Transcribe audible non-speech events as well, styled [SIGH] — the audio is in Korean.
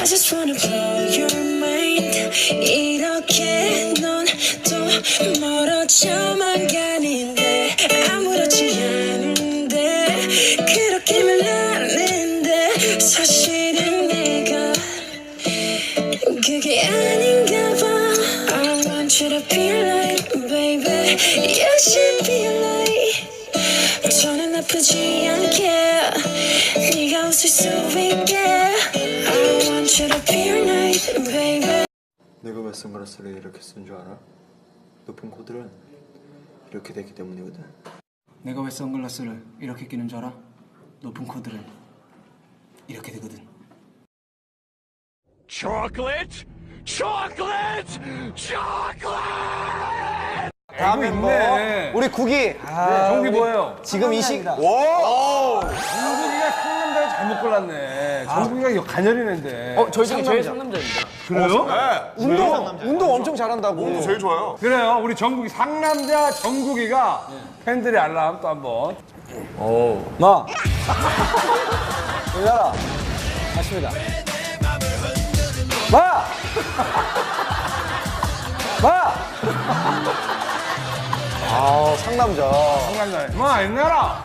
I just wanna blow your mind 이렇게 넌또 멀어져만 가는데 아무렇지 않은데 그렇게 말하는데 사실은 내가 그게 아닌가 봐. I want you to be like baby You should be like. 저는 아프지 않게 네가 웃을 수 있게. 내가 왜 선글라스를 이렇게 쓴 줄 알아? 높은 코들은 이렇게 되기 때문이거든. 내가 왜 선글라스를 이렇게 끼는 줄 알아? 높은 코들은 이렇게 되거든. Chocolate? Chocolate? Chocolate! 다음에 있네. 우리 국이 정국이 뭐예요? 지금 이 시. 정국이가 상남자를 잘못 골랐네. 정국이가 이거 가녀리는데. 어, 저희 중에 제일 상남자입니다. 그래요? 운동 운동 엄청 잘한다고. 제일 좋아요. 그래요. 우리 정국이 상남자 정국이가 팬들의 알람 또 한번. 마. [LAUGHS] 열려라. 맞습니다. 마. [LAUGHS] 마. 아 상남자. 상남자. 마 옛날아.